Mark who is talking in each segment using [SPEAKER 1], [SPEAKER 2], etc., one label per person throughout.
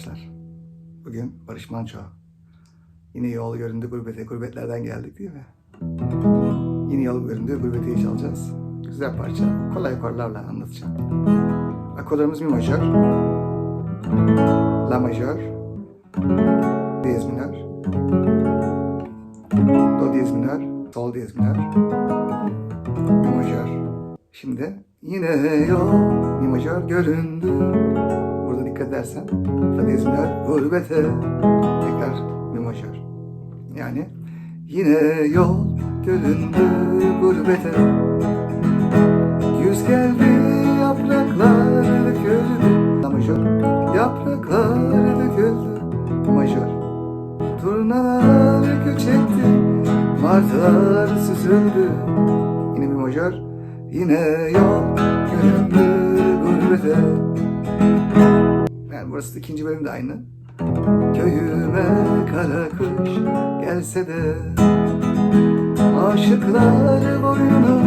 [SPEAKER 1] arkadaşlar. Bugün Barış Manço. Yine yol göründü gurbete. Gurbetlerden geldik değil mi? Yine yol göründü gurbete çalacağız. Güzel parça. Kolay akorlarla anlatacağım. Akorlarımız mi majör. La majör. Diyez minör. Do diyez minör. Sol diyez minör. Mi majör. Şimdi yine yol mi majör göründü. Burada dikkat edersen fa diyez minör gurbete tekrar mi majör. Yani yine yol göründü gurbete. Yüz geldi yapraklar döküldü. Majör. Yapraklar döküldü. Majör. Turnalar göç etti. Martılar süzüldü. Yine bir majör. Yine yol göründü gurbete. Yani burası da ikinci bölüm de aynı. Köyüme kara kış gelse de Aşıklar boyunu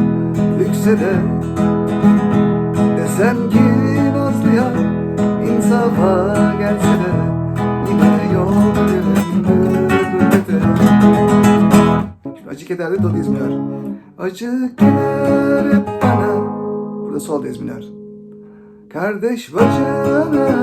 [SPEAKER 1] bükse de Desem ki Nazlı'ya insafa gelse de Yine yol Şimdi acı kederde do diyez minör. Acı keder bana Burada sol diyez minör. Kardeş bacı